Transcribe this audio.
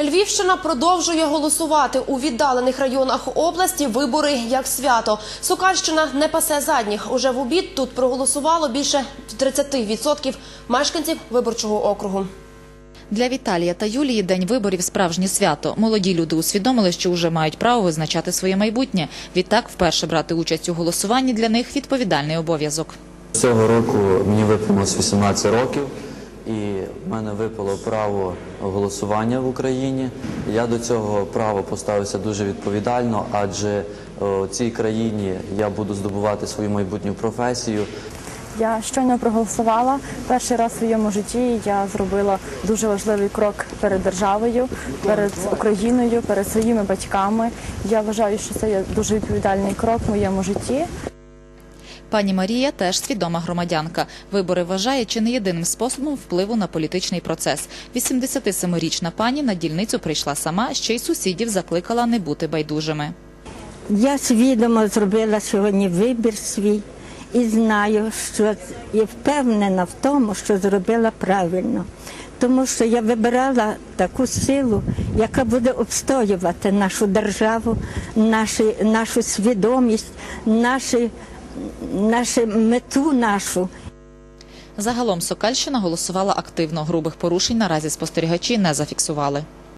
Львівщина продовжує голосувати у віддалених районах області. Вибори як свято. Сокальщина не пасе задніх. Уже в обід тут проголосувало більше 30% мешканців виборчого округу. Для Віталія та Юлії день виборів справжнє свято. Молоді люди усвідомили, що вже мають право визначати своє майбутнє. Відтак, вперше брати участь у голосуванні для них відповідальний обов'язок. Цього року мені виповнилось 18 років, в мене випало право голосування в Україні. Я до цього права поставився дуже відповідально, адже в цій країні я буду здобувати свою майбутню професію. Я щойно проголосувала перший раз в своєму житті. Я зробила дуже важливий крок перед державою, перед Україною, перед своїми батьками. Я вважаю, що це є дуже відповідальний крок в моєму житті. Пані Марія теж свідома громадянка. Вибори вважає чи не єдиним способом впливу на політичний процес. 87-річна пані на дільницю прийшла сама, ще й сусідів закликала не бути байдужими. Я свідомо зробила сьогодні вибір свій і знаю, що і впевнена в тому, що зробила правильно. Тому що я вибирала таку силу, яка буде обстоювати нашу державу, наші, нашу свідомість, наші, нашу мету нашу. Загалом Сокальщина голосувала активно. Грубих порушень наразі спостерігачі не зафіксували.